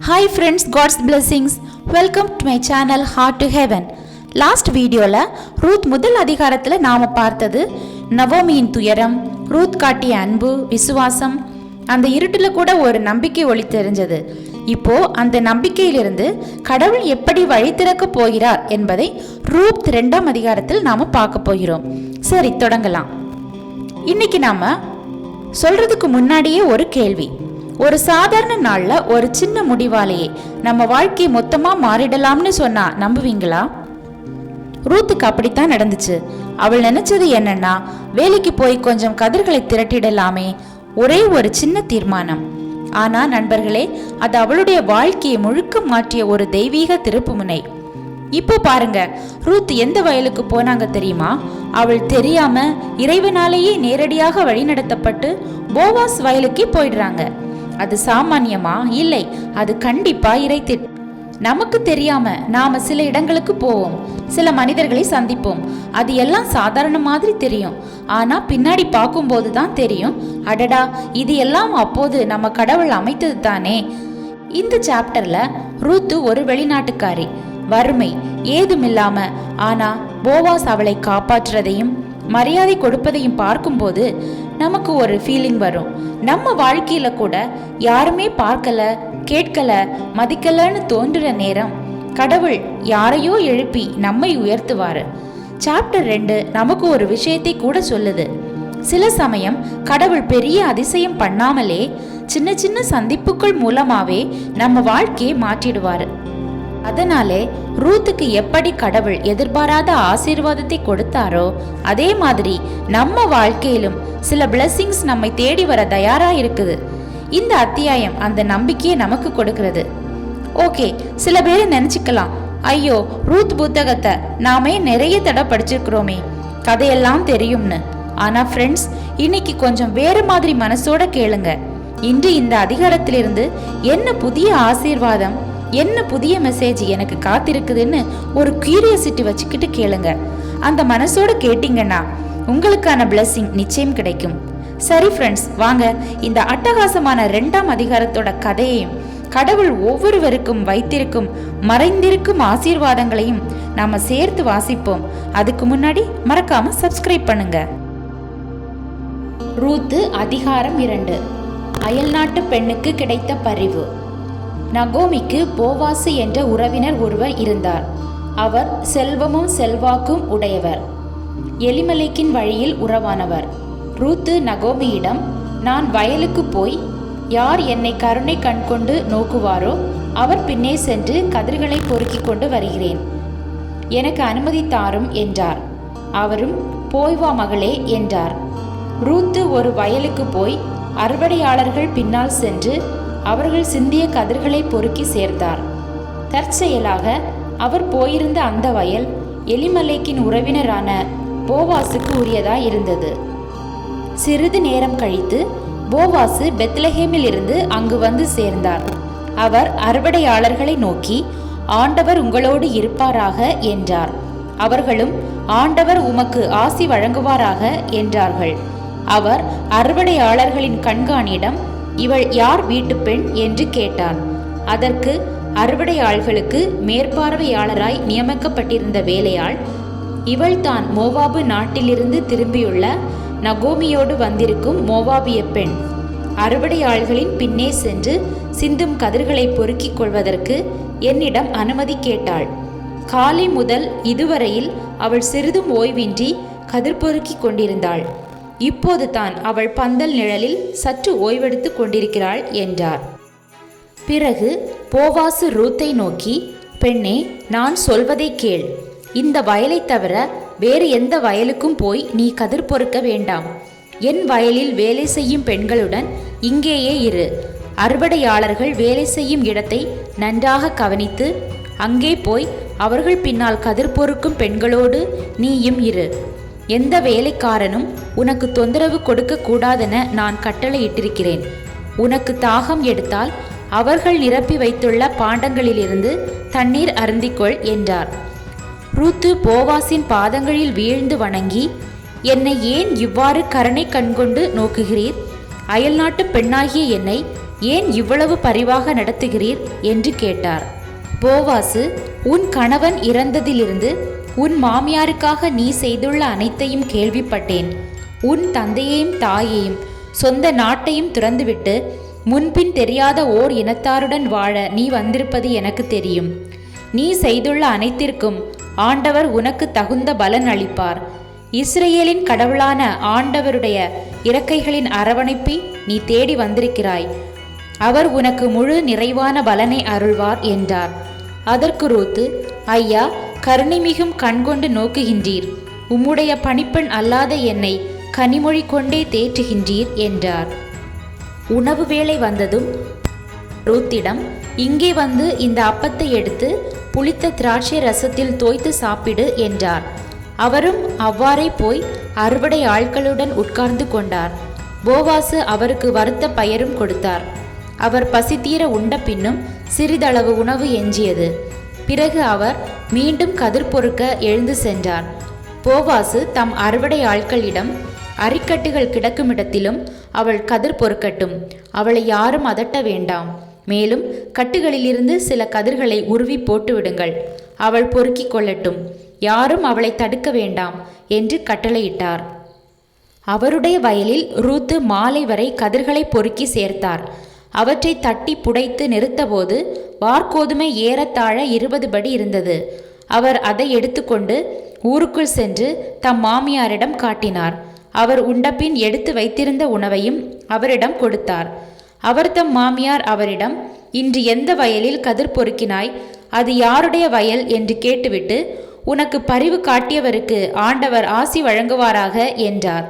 Hi friends God's blessings welcome to my channel heart to heaven last வீடியோவில் Ruth முதல் அதிகாரத்தில் நாம் பார்த்தது நவோமியின் துயரம் ரூத் காட்டிய அன்பு விசுவாசம். அந்த இருட்டில் கூட ஒரு நம்பிக்கை ஒளி தெரிஞ்சது. இப்போ அந்த நம்பிக்கையிலிருந்து கடவுள் எப்படி வழி திறக்கப் போகிறார் என்பதை ரூத் ரெண்டாம் அதிகாரத்தில் நாம் பார்க்க போகிறோம். சரி தொடங்கலாம். இன்னைக்கு நாம் சொல்றதுக்கு முன்னாடியே ஒரு கேள்வி. ஒரு சாதாரண நாள்ல ஒரு சின்ன முடிவாலேயே நம்ம வாழ்க்கை மொத்தமா மாறிடலாம்னு சொன்னா நம்புவீங்களா? ரூத்துக்கு அப்படித்தான் நடந்துச்சு. அவள் நினைச்சது என்னன்னா வேலைக்கு போய் கொஞ்சம் கதிர்களை திரட்டிடலாமே ஒரே ஒரு சின்ன தீர்மானம். ஆனா நண்பர்களே அது அவளுடைய வாழ்க்கையை முழுக்க மாற்றிய ஒரு தெய்வீக திருப்புமுனை இப்போ பாருங்க ரூத் எந்த வயலுக்கு போனாங்க தெரியுமா? அவள் தெரியாம இறைவனாலேயே நேரடியாக வழிநடத்தப்பட்டு போவாஸ் வயலுக்கே போயிடுறாங்க. அது சாமானியமா? இல்லை. அது கண்டிப்பா இறைத்திட் நமக்கு தெரியாம நாம சில இடங்களுக்கு போவோம். சில மனிதர்களை சந்திப்போம். அது எல்லாம் சாதாரண மாதிரி தெரியும். ஆனா பின்னாடி பார்க்கும்போது தான் தெரியும். அடடா இது எல்லாம் அப்போது நம்ம கடவுள் அமைத்தது தானே? இந்த சாப்டர்ல ரூத்து ஒரு வெளிநாட்டுக்காரி. வறுமை ஏதுமில்லாம ஆனா போவாஸ் அவளை காப்பாற்றுறதையும் மரியாதை கொடுப்பதையும் பார்க்கும்போது நமக்கு ஒரு ஃபீலிங் வரும். நம்ம வாழ்க்கையில கூட யாருமே பார்க்கல கேட்கல மதிக்கலன்னு தோன்றுற நேரம் கடவுள் யாரையோ எழுப்பி நம்மை உயர்த்துவாரு. சாப்டர் ரெண்டு நமக்கு ஒரு விஷயத்தை கூட சொல்லுது. சில சமயம் கடவுள் பெரிய அதிசயம் பண்ணாமலே சின்ன சின்ன சந்திப்புகள் மூலமாவே நம்ம வாழ்க்கையை மாற்றிடுவாரு. அதனாலே ரூத்துக்கு எப்படி கடவுள் எதிர்பாராத ஆசீர்வாதத்தை கொடுத்தாரோ அதே மாதிரி நம்ம வாழ்க்கையிலும் சில blessings நம்மை தேடி வர தயாரா இருக்குது. இந்த அத்தியாயம் அந்த நம்பிக்கையை நமக்கு கொடுக்கிறது. ஓகே சில பேர் நினைச்சுக்கலாம். ஐயோ ரூத் புத்தகத்தை நாமே நிறைய தடவை படிச்சிருக்கிறோமே கதையெல்லாம் தெரியும்னு. ஆனா ஃப்ரெண்ட்ஸ் இன்னைக்கு கொஞ்சம் வேறு மாதிரி மனசோட கேளுங்க. இன்று இந்த அதிகாரத்திலிருந்து என்ன புதிய ஆசீர்வாதம்? என்ன புதிய மெசேஜ் எனக்கு காத்திருக்குதுன்னு ஒரு கியூரியாசிட்டி வச்சுக்கிட்டு கேளுங்க. அந்த மனசோட கேட்டிங்கன்னா உங்களுக்கான blessing நிச்சயம் கிடைக்கும். சரி ஃப்ரெண்ட்ஸ் வாங்க. இந்த அட்டகாசமான ரெண்டாம் அதிகாரத்தோட கதையையும் கடவுள் ஒவ்வொருவருக்கும் வைத்திருக்கும் மறைந்திருக்கும் ஆசீர்வாதங்களையும் நாம சேர்த்து வாசிப்போம். அதுக்கு முன்னாடி மறக்காம சப்ஸ்கிரைப் பண்ணுங்க. ரூத்து அதிகாரம் இரண்டு. அயல்நாட்டு பெண்ணுக்கு கிடைத்த பரிவு. நகோமிக்கு போவாசு என்ற உறவினர் ஒருவர் இருந்தார். அவர் செல்வமும் செல்வாக்கும் உடையவர். எலிமலைக்கின் வழியில் உறவானவர். ரூத்து நகோமியிடம் நான் வயலுக்கு போய் யார் என்னை கருணை கண்கொண்டு நோக்குவாரோ அவர் பின்னே சென்று கதிர்களை பொறுக்கிக் கொண்டு வருகிறேன். எனக்கு அனுமதி தாரும் என்றார். அவரும் போய் வா மகளே என்றார். ரூத்து ஒரு வயலுக்கு போய் அறுவடையாளர்கள் பின்னால் சென்று அவர்கள் சிந்திய கதிர்களை பொறுக்கி சேர்த்தார். தற்செயலாக அவர் போயிருந்த அந்த வயல் எலிமலைக்கின் உறவினரான போவாசுக்கு உரியதாய் இருந்தது சிறிது நேரம் கழித்து போவாசு பெத்லஹேமில் இருந்து அங்கு வந்து சேர்ந்தார். அவர் அறுவடையாளர்களை நோக்கி ஆண்டவர் உங்களோடு இருப்பாராக என்றார். அவர்களும் ஆண்டவர் உமக்கு ஆசி வழங்குவாராக என்றார்கள். அவர் அறுவடையாளர்களின் கண்காணியிடம் இவள் யார் வீட்டு பெண் என்று கேட்டான். அதற்கு அறுவடையாள்களுக்கு மேற்பார்வையாளராய் நியமிக்கப்பட்டிருந்த வேலையாள் இவள் தான் மோவாபு நாட்டிலிருந்து திரும்பியுள்ள நகோமியோடு வந்திருக்கும் மோவாபிய பெண். அறுவடையாள்களின் பின்னே சென்று சிந்தும் கதிர்களை பொறுக்கிக் கொள்வதற்கு என்னிடம் அனுமதி கேட்டாள். காலை முதல் இதுவரையில் அவள் சிறிதும் ஓய்வின்றி கதிர் பொறுக்கிக் கொண்டிருந்தாள். இப்போது தான் அவள் பந்தல் நிழலில் சற்று ஓய்வெடுத்து கொண்டிருக்கிறாள் என்றார். பிறகு போவாசு ரூத்தை நோக்கி பெண்ணே நான் சொல்வதை கேள். இந்த வயலைத் தவிர வேறு எந்த வயலுக்கும் போய் நீ கதிர் பொறுக்க வேண்டாம். என் வயலில் வேலை செய்யும் பெண்களுடன் இங்கேயே இரு. அறுவடையாளர்கள் வேலை செய்யும் இடத்தை நன்றாக கவனித்து அங்கே போய் அவர்கள் பின்னால் கதிர் பொறுக்கும் பெண்களோடு நீயும் இரு. எந்த வேலைக்காரனும் உனக்கு தொந்தரவு கொடுக்க கூடாதென நான் கட்டளையிட்டிருக்கிறேன். உனக்கு தாகம் எடுத்தால் அவர்கள் நிரப்பி வைத்துள்ள பாண்டங்களிலிருந்து தண்ணீர் அருந்திக்கொள் என்றார். ரூத்து போவாசின் பாதங்களில் வீழ்ந்து வணங்கி என்னை ஏன் இவ்வாறு கருணை கண்கொண்டு நோக்குகிறீர்? அயல்நாட்டு பெண்ணாகிய என்னை ஏன் இவ்வளவு பரிவாக நடத்துகிறீர்? என்று கேட்டார். போவாசு உன் கணவன் இறந்ததிலிருந்து உன் மாமியாருக்காக நீ செய்துள்ள அனைத்தையும் கேள்விப்பட்டேன். உன் தந்தையையும் தாயையும் சொந்த நாட்டையும் துறந்துவிட்டு முன்பின் தெரியாத ஓர் இனத்தாருடன் வாழ நீ வந்திருப்பது எனக்கு தெரியும். நீ செய்துள்ள அனைத்திற்கும் ஆண்டவர் உனக்கு தகுந்த பலன் அளிப்பார். இஸ்ரேலின் கடவுளான ஆண்டவருடைய இறக்கைகளின் அரவணைப்பை நீ தேடி வந்திருக்கிறாய். அவர் உனக்கு முழு நிறைவான பலனை அருள்வார் என்றார். அதற்கு ரூத்து ஐயா கருணைமிகும் கண்கொண்டு நோக்குகின்றீர். உம்முடைய பணிப்பெண் அல்லாத என்னை கனிமொழி கொண்டே தேற்றுகின்றீர் என்றார். உணவு வேளை வந்ததும் ரூத்திடம் இங்கே வந்து இந்த அப்பத்தை எடுத்து புளித்த திராட்சை ரசத்தில் தோய்த்து சாப்பிடு என்றார். அவரும் அவ்வாறே போய் அறுவடை ஆட்களுடன் உட்கார்ந்து கொண்டார். போவாசு அவருக்கு வறுத்த பயரும் கொடுத்தார். அவர் பசித்தீர உண்ட பின்னும் சிறிதளவு உணவு எஞ்சியது. பிறகு அவர் மீண்டும் கதிர் பொறுக்க எழுந்து சென்றார் போவாசு தம் அறுவடை ஆட்களிடம் அரிக்கட்டுகள் கிடக்கும் இடத்திலும் அவள் கதிர் பொறுக்கட்டும். அவளை யாரும் அதட்ட வேண்டாம். மேலும் கட்டுகளிலிருந்து சில கதிர்களை உருவி போட்டு விடுங்கள் அவள் பொறுக்கிக் கொள்ளட்டும். யாரும் அவளை தடுக்க வேண்டாம் என்று கட்டளையிட்டார். அவருடைய வயலில் ரூத்து மாலை வரை கதிர்களை பொறுக்கி சேர்த்தார். அவற்றை தட்டி புடைத்து நிறுத்தபோது வார்கோதுமை ஏறத்தாழ இருபது படி இருந்தது. அவர் அதை எடுத்துக்கொண்டு ஊருக்குள் சென்று தம் மாமியாரிடம் காட்டினார். அவர் உண்டபின் எடுத்து வைத்திருந்த உணவையும் அவரிடம் கொடுத்தார். அவர் தம் மாமியார் அவரிடம் இன்று எந்த வயலில் கதிர் பொறுக்கினாய்? அது யாருடைய வயல்? என்று கேட்டுவிட்டு உனக்கு பரிவு காட்டியவருக்கு ஆண்டவர் ஆசி வழங்குவாராக என்றார்.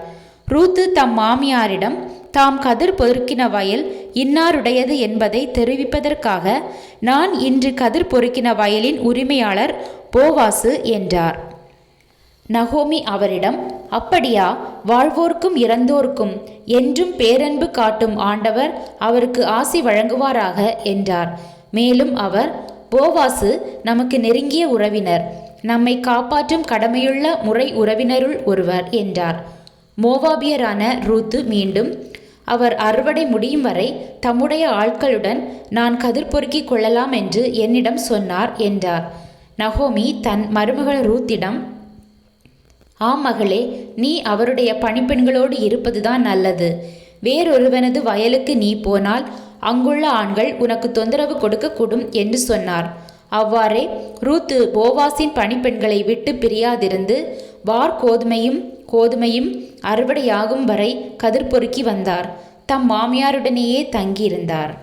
ரூத்து தம் மாமியாரிடம் தாம் கதிர் பொறுக்கின வயல் இன்னாருடையது என்பதை தெரிவிப்பதற்காக நான் இன்று கதிர் பொறுக்கின வயலின் உரிமையாளர் போவாசு என்றார். நகோமி அவரிடம் அப்படியா வாழ்வோர்க்கும் இறந்தோர்க்கும் என்றும் பேரன்பு காட்டும் ஆண்டவர் அவருக்கு ஆசி வழங்குவாராக என்றார். மேலும் அவர் போவாசு நமக்கு நெருங்கிய உறவினர் நம்மை காப்பாற்றும் கடமையுள்ள முறை உறவினருள் ஒருவர் என்றார். மோவாபியரான ரூத்து மீண்டும் அவர் அறுவடை முடியும் வரை தம்முடைய ஆட்களுடன் நான் கதிர் பொறுக்கிக் கொள்ளலாம் என்று என்னிடம் சொன்னார் என்றார். நகோமி தன் மருமகள் ரூத்திடம் ஆம் மகளே நீ அவருடைய பணிப்பெண்களோடு இருப்பதுதான் நல்லது. வேறொருவனது வயலுக்கு நீ போனால் அங்குள்ள ஆண்கள் உனக்கு தொந்தரவு கொடுக்கக்கூடும் என்று சொன்னார். அவ்வாறே ரூத்து போவாசின் பணிப்பெண்களை விட்டு பிரியாதிருந்து வார் கோதுமையும் கோதுமையும் அறுவடையாகும் வரை கதிர் பொறுக்கி வந்தார். தம் மாமியாருடனேயே தங்கியிருந்தார்.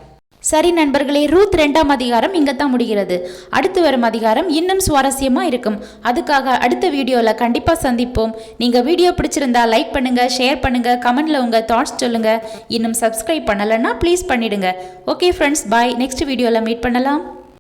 சரி நண்பர்களே ரூத் ரெண்டாம் அதிகாரம் இங்கே தான் முடிகிறது. அடுத்து வரும் அதிகாரம் இன்னும் சுவாரஸ்யமாக இருக்கும். அதுக்காக அடுத்த வீடியோவில் கண்டிப்பாக சந்திப்போம். நீங்கள் வீடியோ பிடிச்சிருந்தா லைக் பண்ணுங்கள் ஷேர் பண்ணுங்கள் கமெண்டில் உங்கள் தாட்ஸ் சொல்லுங்கள் இன்னும் சப்ஸ்கிரைப் பண்ணலைன்னா ப்ளீஸ் பண்ணிடுங்க. ஓகே ஃப்ரெண்ட்ஸ் பாய் நெக்ஸ்ட் வீடியோவில் மீட் பண்ணலாம்.